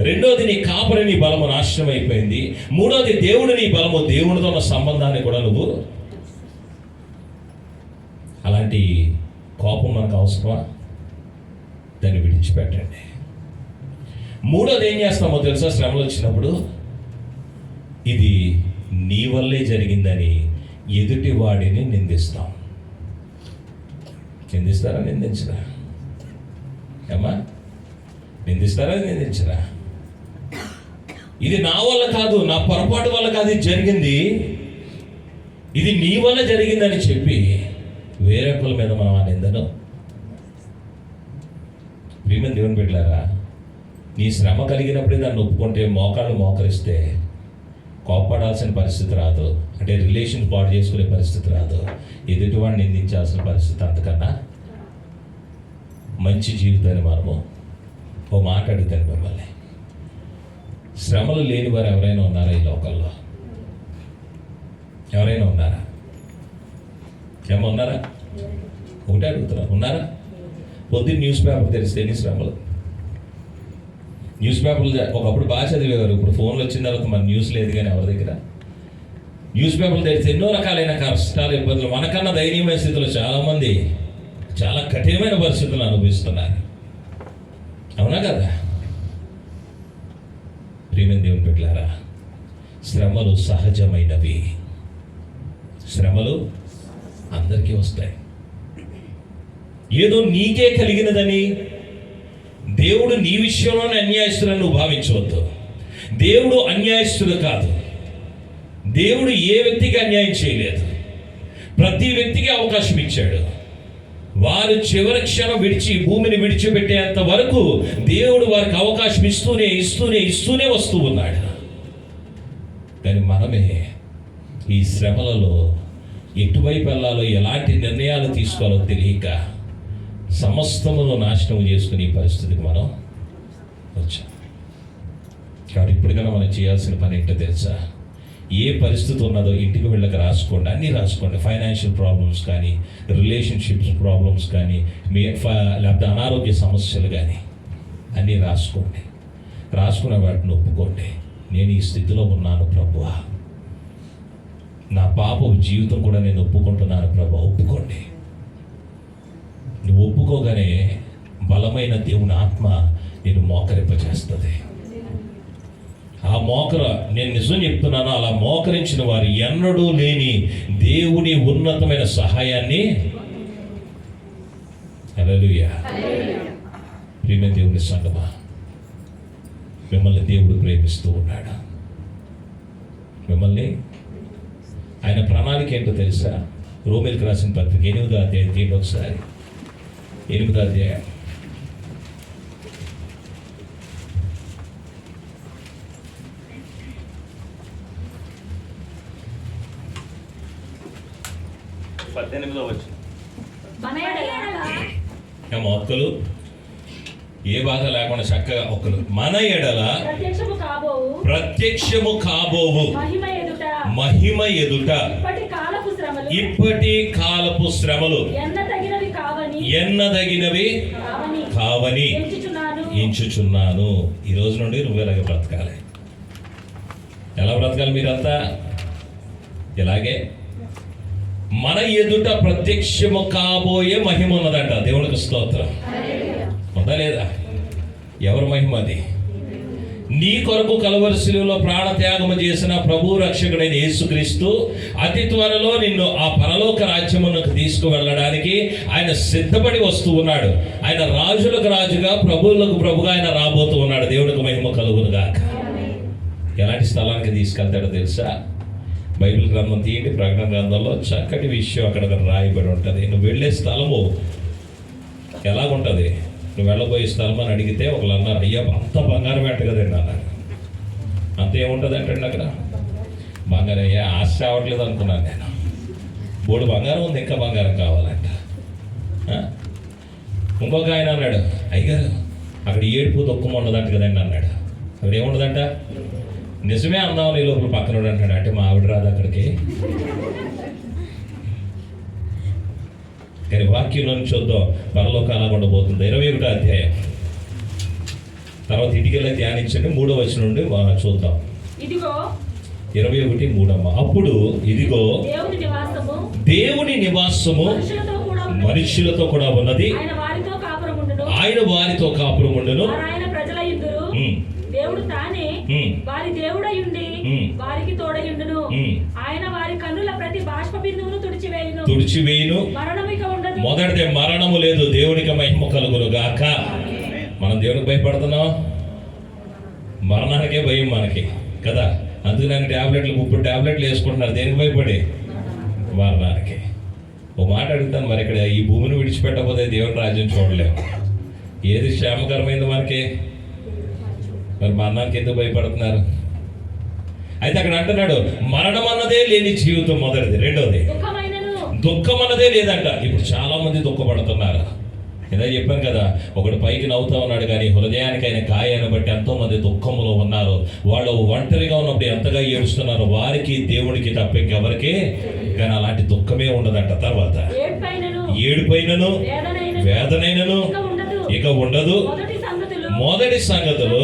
రెండోది నీ కాపరి నీ బలము నాశనం అయిపోయింది మూడోది దేవుడు నీ బలము దేవునితో ఉన్న సంబంధాన్ని కూడా నువ్వు అలాంటి కోపం మనకు అవసరమా? దాన్ని విడిచిపెట్టండి. మూడోది ఏం చేస్తామో తెలుసా? శ్రమలు వచ్చినప్పుడు ఇది నీ వల్లే జరిగిందని ఎదుటి వాడిని నిందిస్తాం. నిందిస్తారా? నిందించరా? ఏమా నిందిస్తారా? నిందించరా? ఇది నా వల్ల కాదు నా పొరపాటు వల్ల కాదు ఇది జరిగింది. ఇది నీ వల్ల జరిగిందని చెప్పి వేరొకల మీద మనం ఆ నిందను. ప్రియమైన దేవుని పెట్టారా నీ శ్రమ కలిగినప్పుడే దాన్ని ఒప్పుకుంటే మోకాళ్ళు మోకరిస్తే కోప్పడాల్సిన పరిస్థితి రాదు. అంటే రిలేషన్ పాడు చేసుకునే పరిస్థితి రాదు. ఎదుటివాడిని నిందించాల్సిన పరిస్థితి అంతకన్నా మంచి జీవితాన్ని మనము ఓ మాట్లాడుతాను మిమ్మల్ని. శ్రమలు లేని వారు ఎవరైనా ఉన్నారా ఈ లోకల్లో ఎవరైనా ఉన్నారా? ఏమో ఉన్నారా? ఒకటే అడుగుతున్నా. ఉన్నారా? పొద్దున్న న్యూస్ పేపర్ తెలిస్తే ఎన్ని శ్రమలు? న్యూస్ పేపర్లు ఒకప్పుడు బాగా చదివేవారు. ఇప్పుడు ఫోన్లు వచ్చిన తర్వాత మన న్యూస్ లేదు కానీ ఎవరి దగ్గర? న్యూస్ పేపర్లు తెరిస్తే ఎన్నో రకాలైన కష్టాలు ఇబ్బందులు. మనకన్నా దయనీయమైన స్థితిలో చాలామంది చాలా కఠినమైన పరిస్థితులు అనుభవిస్తున్నారు. అవునా కదా? ప్రేమ దేవుని పెట్టారా శ్రమలు సహజమైనవి. శ్రమలు అందరికీ వస్తాయి. ఏదో నీకే కలిగినదని దేవుడు నీ విషయంలోనే అన్యాయస్తులను నువ్వు భావించవద్దు. దేవుడు అన్యాయస్తుడు కాదు. దేవుడు ఏ వ్యక్తికి అన్యాయం చేయలేదు. ప్రతి వ్యక్తికి అవకాశం ఇచ్చాడు. వారు చివరి క్షణం విడిచి భూమిని విడిచిపెట్టేంత వరకు దేవుడు వారికి అవకాశం ఇస్తూనే ఇస్తూనే ఇస్తూనే వస్తూ ఉన్నాడు. కానీ మనమే ఈ శ్రమలలో ఎటువైపు వెళ్ళాలో ఎలాంటి నిర్ణయాలు తీసుకోవాలో తెలియక సమస్తమును నాశనం చేసుకునే ఈ పరిస్థితికి మనం వచ్చాం. కాబట్టి ఇప్పటికైనా మనం చేయాల్సిన పని ఏంటో తెలుసా? ఏ పరిస్థితి ఉన్నదో ఇంటికి వెళ్ళక రాసుకోండి అన్నీ రాసుకోండి. ఫైనాన్షియల్ ప్రాబ్లమ్స్ కానీ రిలేషన్షిప్స్ ప్రాబ్లమ్స్ కానీ మీ ఫ- లేకపోతే అనారోగ్య సమస్యలు కానీ అన్నీ రాసుకోండి. రాసుకున్న వాటిని ఒప్పుకోండి. నేను ఈ స్థితిలో ఉన్నాను ప్రభువా. నా పాప జీవితం కూడా నేను ఒప్పుకుంటున్నాను ప్రభు ఒప్పుకోండి. నువ్వు ఒప్పుకోగానే బలమైన దేవుని ఆత్మ నేను మోకరింపజేస్తుంది. ఆ మోకర నేను నిజం చెప్తున్నాను అలా మోకరించిన వారు ఎన్నడూ లేని దేవుని ఉన్నతమైన సహాయాన్ని హల్లెలూయా. ప్రియమైన దేవుని సంగమా మిమ్మల్ని దేవుడు ప్రేమిస్తూ ఉన్నాడు. మిమ్మల్ని ఆయన ప్రణాళిక ఏంటో తెలుసా? రోమిల్కి రాసిన పత్రిక ఎనిమిదో అధ్యాయం తీయండి ఒకసారి ఎనిమిదో అధ్యాయం. పద్దెనిమిదో వచ్చిన ఏమో ఒక్కలు ఏ బాధ లేకుండా చక్కగా ఒక్కలు మన ఎడల ప్రత్యక్షము కాబోవు. ప్రత్యక్షము కాబోవు. మహిమ ఎదుట. మహిమ ఎదుట. ఇప్పటి కాలపు శ్రమలు. ఇప్పటి కాలపు శ్రమలు. ఎన్న తగినవి కావని. ఎన్నదగినవి కావని. కావని ఎంచుచున్నాను. ఈ రోజు నుండి నువ్వు ఎలాగ బ్రతకాలి. ఎలా బ్రతకాలి మీరంతా? ఇలాగే మన ఎదుట ప్రత్యక్షము కాబోయే మహిమ ఉన్నదంట. దేవునికి స్తోత్రం. ఉందా లేదా ఎవరి మహిమ అది? నీ కొరకు కలవరిశిలో ప్రాణత్యాగము చేసిన ప్రభు రక్షకుడైన యేసుక్రీస్తు అతి త్వరలో నిన్ను ఆ పరలోక రాజ్యమునకు తీసుకువెళ్ళడానికి ఆయన సిద్ధపడి వస్తూ ఉన్నాడు. ఆయన రాజులకు రాజుగా ప్రభువులకు ప్రభుగా ఆయన రాబోతూ ఉన్నాడు. దేవుడికి మహిమ కలుగునుగాక. ఎలాంటి స్థలానికి తీసుకెళ్తాడో తెలుసా? బైబిల్ గ్రంథం తీయండి ప్రకటన గ్రంథంలో చక్కటి విషయం అక్కడ రాయబడి ఉంటుంది. నువ్వు వెళ్ళే స్థలము ఎలాగుంటుంది? నువ్వు వెళ్ళబోయే స్థలం అని అడిగితే ఒకళ్ళు అన్నారు అయ్యా అంత బంగారం వేట కదండి అన్నారు. అంత ఏముంటుంది అంటే అక్కడ? బంగారం అయ్యా ఆశ అవ్వట్లేదు అనుకున్నాను నేను. మూడు బంగారం ఉంది ఇంకా బంగారం కావాలంట. ఇంకొక ఆయన అన్నాడు అయ్యారు అక్కడ ఏడుపు దుఃఖం ఉండదంట కదండి అన్నాడు. అక్కడ ఏముండదంట? నిజమే అందాం నీ లోపల పక్కన అంటాడు అంటే మా ఆవిడ రాదు అక్కడికి. కానీ వాక్యంలో చూద్దాం. పరలోక అలా ఉండబోతుంది. ఇరవై ఒకటో అధ్యాయం. తర్వాత ఇంటికెళ్ళి ధ్యానించండి. మూడో వచ్చిన నుండి చూద్దాం. ఇదిగో ఇరవై ఒకటి మూడమ్మ. అప్పుడు ఇదిగో దేవుని నివాసము మనుషులతో కూడా ఉన్నది. మనుష్యులతో కూడా ఉన్నది. ఆయన వారితో కాపురముండును ఆయన వారితో కాపురముండును వారు ఆయన ప్రజల యుద్ధురు ఉమ్, దేవుడు వారి దేవుడయుండి. వారికి తోడయుండును. ఆయన వారి కన్నుల ప్రతి బాష్ప బిందువును తుడిచివేయును. తుడిచివేయును. మరణం ఇక ఉండదు. మొదటిదే మరణము లేదు దేవునికి మహిమ కలుగును గాక. మనం దేవునికి భయపడుతున్నాం? మరణానికే భయం మనకి కదా? అందుకు నేను ట్యాబ్లెట్లు ముప్పుడు ట్యాబ్లెట్లు వేసుకుంటున్నారు. దేనికి భయపడి? మరణానికి. ఓ మాట అడుగుతాను మరి ఇక్కడ ఈ భూమిని విడిచిపెట్టకపోతే దేవుని రాజ్యం చూడలేము. ఏది క్షేమకరమైంది మనకి? మరి మరణానికి ఎందుకు భయపడుతున్నారు? అయితే అక్కడ అంటున్నాడు మరణం అన్నదే లేని జీవితం మొదటిది రెండోది. దుఃఖం అన్నదే లేదంట. ఇప్పుడు చాలా మంది దుఃఖపడుతున్నారు. ఏదో చెప్పాను కదా ఒకడు పైకి నవ్వుతా ఉన్నాడు కానీ హృదయానికి ఆయన గాయాన్ని బట్టి ఎంతో మంది దుఃఖంలో ఉన్నారు. వాళ్ళు ఒంటరిగా ఉన్నప్పుడు ఎంతగా ఏడుస్తున్నారు? వారికి దేవుడికి తప్ప ఇంకెవరికి? కానీ అలాంటి దుఃఖమే ఉండదంట తర్వాత. ఏడ్పైనను. వేదనైనను. ఇక ఉండదు. మొదటి సంగతులు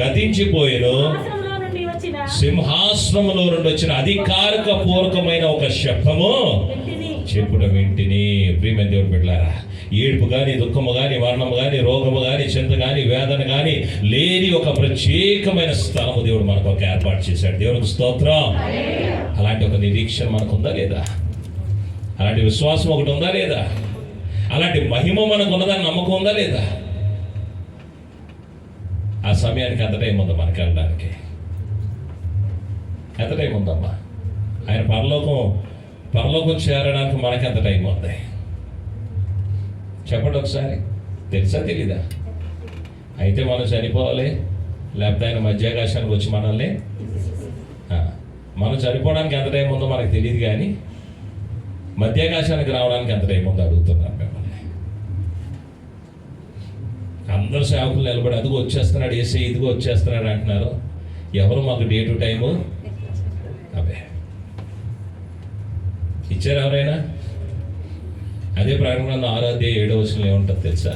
గతించిపోయిన ఆశ్రమంలో నుండి వచ్చిన సింహాసనములో నుండి వచ్చిన అధికారిక పూర్వకమైన ఒక శబ్దము. చెప్పుట వింటిని. ప్రియమైన దేవుడు బిడ్డలారా ఏడుపు కానీ దుఃఖము కానీ మరణము కానీ రోగము కానీ చింత కానీ వేదన కానీ లేని ఒక ప్రత్యేకమైన స్థలము దేవుడు మనకు ఒక ఏర్పాటు చేశాడు. దేవునికి స్తోత్రం. అలాంటి ఒక నిరీక్షణ మనకు ఉందా లేదా? అలాంటి విశ్వాసం ఒకటి ఉందా లేదా? అలాంటి మహిమ మనకు ఉన్నదని నమ్మకం ఉందా లేదా? ఆ సమయానికి ఎంత టైం ఉందా మనకి వెళ్ళడానికి ఎంత టైం ఉందమ్మా ఆయన పరలోకం పరలోకం చేరడానికి మనకి ఎంత టైం ఉంది చెప్పండి ఒకసారి తెలుసా తెలీదా అయితే మనం చనిపోవాలి లేకపోతే ఆయన మధ్యాకాశానికి వచ్చి మనల్ని మనం చనిపోవడానికి ఎంత టైం ఉందో మనకు తెలియదు కానీ మధ్యాకాశానికి రావడానికి ఎంత టైం ఉందో అడుగుతున్నాను మిమ్మల్ని అందరు సేవకులు నిలబడి అదిగో వచ్చేస్తున్నాడు ఏసీ ఇదిగో వచ్చేస్తున్నాడు అంటున్నారు. ఎవరు మాకు డే టు టైము? అవే ఇచ్చారు ఎవరైనా? అదే ప్రకటన ఆరాధ్య ఏడో వచనంలో ఏముంటుంది తెలుసా?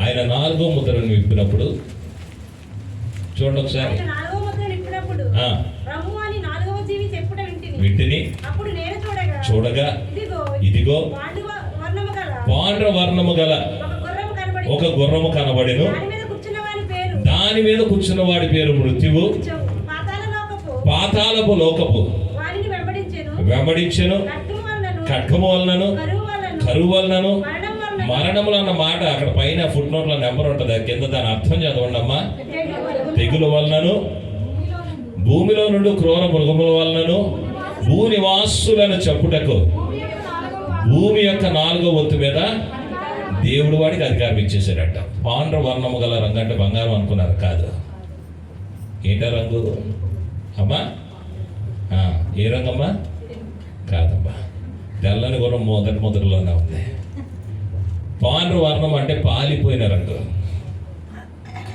ఆయన నాలుగో ముద్రను విప్పినప్పుడు చూడండి ఒకసారి. వింటిని. చూడగా ఇదిగో పాండ్ర వర్ణము గల ఒక గుర్రము కనబడెను. దాని మీద కూర్చున్న వాడి పేరు. మృత్యువు. పాతాల లోకపు. వెంబడించెను. ఖడ్గము వలనను. కరువు వలన కరువు వలనను. మరణం వలన మరణములు అన్న మాట అక్కడ పైన ఫుట్ నోట్లో నెంబర్ ఉంటుంది. కింద దాని అర్థం చదవండి అమ్మా. తెగులు వలనను. భూమిలో నుండి క్రూర మృగముల వలనను. భూనివాసులను చెప్పుటకు భూమి యొక్క నాలుగో వంతు మీద దేవుడు వాడికి అధికారం ఇచ్చేసాడట పాండ్ర వర్ణము గల రంగు అంటే బంగారం అనుకున్నారు. కాదు. ఏంటా రంగు? అమ్మా? ఏ రంగమ్మా? కాదమ్మా. తెల్లని గుర్రం మొదటి మొదటిలోనే ఉంది. పాండ్ర వర్ణం అంటే పాలిపోయిన రంగు.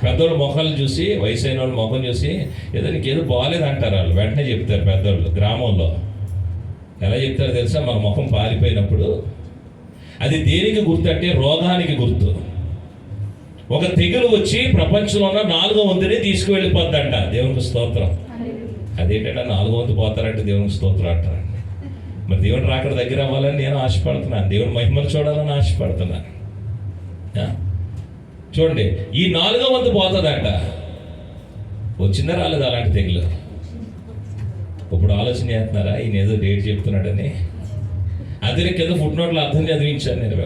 పెద్దోళ్ళు మొఖాలు చూసి వయసు అయిన వాళ్ళు ముఖం చూసి ఏదో నీకు ఏదో బాగాలేదు అంటారు వాళ్ళు. వెంటనే చెప్తారు పెద్దోళ్ళు గ్రామంలో. ఎలా చెప్తారో తెలుసా? మన ముఖం పాలిపోయినప్పుడు అది దేనికి గుర్తు అంటే రోగానికి గుర్తు. ఒక తెగులు వచ్చి ప్రపంచంలో ఉన్న నాలుగో వంతుని తీసుకువెళ్ళిపోద్దంట. దేవునికి స్తోత్రం. అదేంటంటే నాలుగో వంతు పోతారంటే దేవునికి స్తోత్రం అంటారండి మరి దేవుని రాకడ దగ్గర అవ్వాలని నేను ఆశపడుతున్నాను. దేవుని మహిమలు చూడాలని ఆశపడుతున్నాను? చూడండి ఈ నాలుగో వంతు పోతుందంట. వచ్చిందా రాలేదు అలాంటి తెగులు? ఇప్పుడు ఆలోచన చేస్తున్నారా? ఈయన ఏదో డేట్ చెప్తున్నాడని. అదే కింద ఫుట్ నోట్లో అర్థం చదివించాను నేను